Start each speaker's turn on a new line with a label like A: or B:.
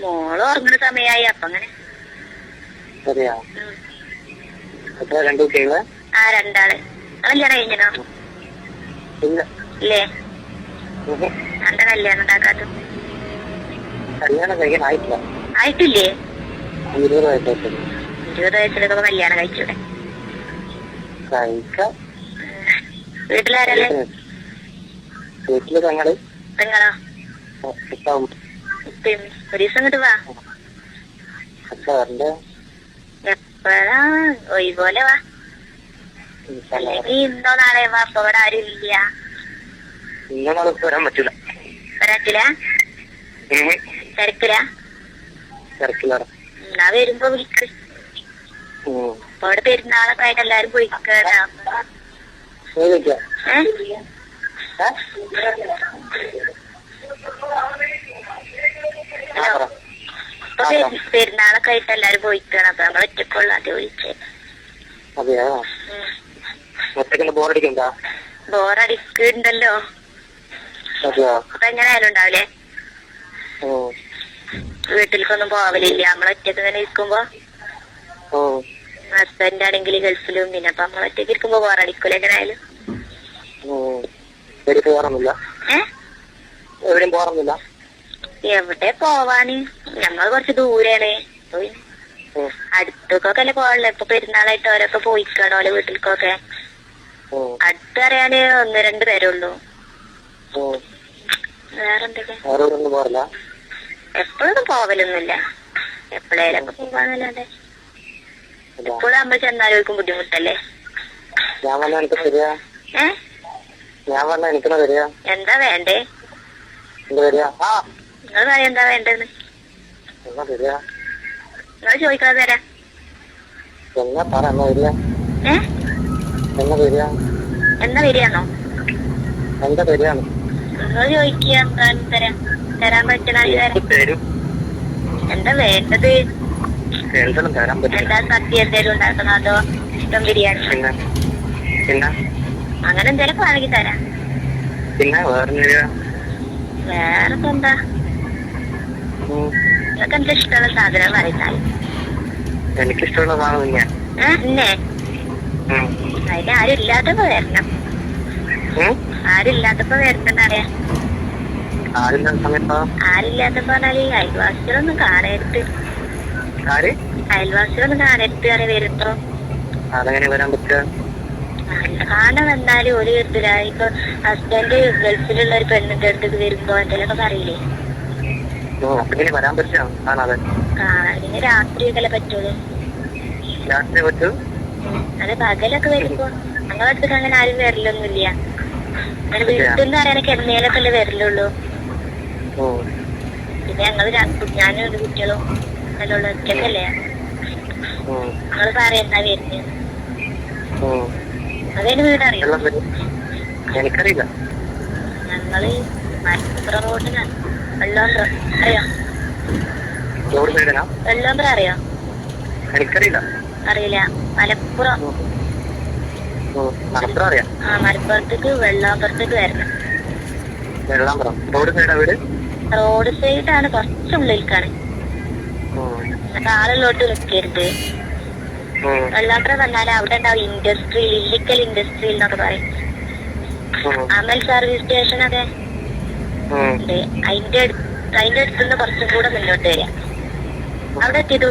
A: മോൾ ഉറങ്ങുന്ന സമയായി അപ്പൊ അങ്ങനെ.
B: അതെയാ. രണ്ടു കുട്ടികൾ?
A: ആ രണ്ടാൾ. കല്യാണം കഴിഞ്ഞോ
B: ഇല്ല.
A: ഇല്ലേ? അന്റെ കല്യാണം ഉണ്ടാക്കാത്ത
B: കല്യാണം കഴിക്കാനായിട്ടില്ല
A: ആയിട്ടില്ലേ.
B: ഇരുപത്
A: ഇരുപത് വയസ്സിലൊക്കെ കല്യാണം കഴിച്ചൂടെ?
B: കഴിക്കാം.
A: വീട്ടിലാരല്ലേ?
B: വീട്ടിൽ തങ്ങൾ
A: നിങ്ങളോ ഉപ്പയും ഒരു ദിവസം ഇങ്ങോട്ട് വാ എപ്പോഴാ? ഒഴിപോലെ വാ. അല്ലെങ്കിൽ ഇന്നോ നാളെ വാ അപ്പൊ ഇവിടെ ആരും ഇല്ല.
B: വരാൻ പറ്റൂല.
A: ഒരാറ്റില തിരക്കില?
B: തിരക്കിലാണ്
A: എന്നാ വരുമ്പോ വിളിക്ക്. അവിടെ പെരുന്നാളൊക്കെ ആയിട്ട് എല്ലാരും പോയി ഏ ഹലോ ഇപ്പൊ പെരു- പെരുന്നാളൊക്കെ ആയിട്ട് എല്ലാരും പോയിക്കാണ്. അപ്പൊ നമ്മൾ ഒറ്റക്കുള്ള. അത് വിളിച്ചേ.
B: അതെയാ? ഒറ്റയ്ക്ക് ബോറടിക്കണ്ടാ
A: ബോറടിക്കുന്നുണ്ടല്ലോ
B: അതെയാ?
A: അപ്പൊ എങ്ങനെയായാലും ഉണ്ടാവില്ലേ വീട്ടിലേക്കൊന്നും പോവലില്ല. നമ്മൾ ഒറ്റയ്ക്ക് ഇങ്ങനെ ഇരിക്കുമ്പോ ഹസ്ബൻഡ് ആണെങ്കിൽ ഗൾഫിലും. പിന്നെ അപ്പൊ നമ്മൾ ഒറ്റയ്ക്ക് ഇരിക്കുമ്പോ ബോറടിക്കൂല എങ്ങനെയായാലും
B: എവിടെയും പോറൊന്നുമില്ല
A: എവിടെ പോവാന്? ഞങ്ങൾ കുറച്ച് ദൂരെയാണ്. അപ്പൊ പിന്നെ
B: ഓ
A: അടുത്തൊക്കെ അല്ലേ പോകാനുള്ളു ഇപ്പൊ പെരുന്നാളായിട്ട് ഓരൊക്കെ പോയിക്കാണ് ഓരോ വീട്ടിലേക്കൊക്കെ അടുത്തറിയാന് ഒന്ന് രണ്ട് പേരുള്ളൂ വേറെന്തൊക്കെ? എപ്പോഴൊന്നും പോവലൊന്നുമില്ല. എപ്പോഴേലൊക്കെ പോവാന്നല്ലാതെ. എപ്പോഴും നമ്മൾ ചെന്നാലോക്കും ബുദ്ധിമുട്ടല്ലേ? എന്താ വേണ്ടേ? നിങ്ങൾ പറയാം എന്താ
B: തരിക?
A: നിങ്ങൾ ചോദിക്കാതെ തരാ.
B: എന്നാ പറ എന്നാ
A: വരിക
B: എന്നാ വരിക
A: എന്നാ വരികയാണോ
B: എന്താ വരികയാണ്
A: നിങ്ങൾ ചോദിക്കുക? തരാം? തരാൻ പറ്റണമെങ്കിൽ എന്താ വേണ്ടത്? എന്താ സദ്യ എന്തേലും ഉണ്ടാക്കണോ അതോ ചിക്കൻ ബിരിയാണി?
B: പിന്നെ?
A: അങ്ങനെ എന്തേലും വേണമെങ്കിൽ തരാം.
B: പിന്നെ വേറെ
A: വേറെ എന്താ? ഇഷ്ടമുള്ള സാധനം
B: എനിക്കിഷ്ടമുള്ള സാധനം ഞാൻ
A: ഏഹ് ഇന്നേ?
B: ഉം.
A: അതിന് ആരും ഇല്ലാത്തപ്പോ വരണം
B: ഉം?
A: ആരും ഇല്ലാത്തപ്പോ വരണ്ടെന്നറിയാം
B: ആരില്ലാത്ത സമയത്തോ?
A: ആരില്ലാത്തപ്പോ പറഞ്ഞാൽ അയൽവാസികളൊന്നും കാണരുത്.
B: ആര്?
A: അയൽവാസികളൊന്നും കാണരുത് അറിയ വരുമ്പോ.
B: അതെങ്ങനെ വരാൻ പറ്റുക?
A: കാണാൻ വന്നാലും ഒരു ഇപ്പൊ ഹസ്ബൻഡ് ഗൾഫിലുള്ള ഒരു പെണ്ണിന്റെ അടുത്തേക്ക് വരുമ്പോ എന്തെങ്കിലുമൊക്കെ പറയില്ലേ?
B: വരാൻ പറ്റുക കാണാതെ
A: കാണാൻ പിന്നെ രാത്രിയൊക്കെ പറ്റുള്ളൂ?
B: രാത്രി പറ്റൂ?
A: അത് പകലൊക്കെ വരുമ്പോ ഞങ്ങളുടെ അടുത്തേക്ക് അങ്ങനെ ആരും വരലൊന്നുമില്ല. അങ്ങനെ വീട്ടിൽ നിന്ന് എന്നേലൊക്കെ അല്ലേ വരലുള്ളൂ. പിന്നെ ഞങ്ങൾ ഞാനും ഒരു കുട്ടികളും ഒറ്റക്കല്ലേ ഞങ്ങൾ പറയണ്ടാ വരുന്നത്
B: ഓ.
A: അതതിന് വീടറിയോ?
B: എനിക്കറിയില്ല.
A: ഞങ്ങൾ മലപ്പുറം റോഡിനാണ് വെള്ളോമ്പ്ര അറിയാം?
B: എനിക്കറിയില്ല.
A: അറിയില്ല. മലപ്പുറം. ആ മലപ്പുറത്തേക്ക് വെള്ളാമ്പുറത്തേക്ക് വരണം.
B: വെള്ളാമ്പുറം റോഡ് സൈഡാ വീട്?
A: റോഡ് സൈഡാണ് കുറച്ചുള്ളിലേക്കാണ് ആളുള്ളോട്ട് നിൽക്കരുത് വെള്ളാമ്പുറം വന്നാൽ അവിടെ ഉണ്ടാവും ഇൻഡസ്ട്രി ഇല്ലിക്കൽ ഇൻഡസ്ട്രി എന്നൊക്കെ പറയും. അമൽ സർവീസ്
B: സ്റ്റേഷൻ
A: ഒക്കെ അതിന്റെ അതിന്റെ അടുത്തുനിന്ന് കുറച്ചും കൂടെ മുന്നോട്ട് വരിക. അവിടെ എത്തിയത്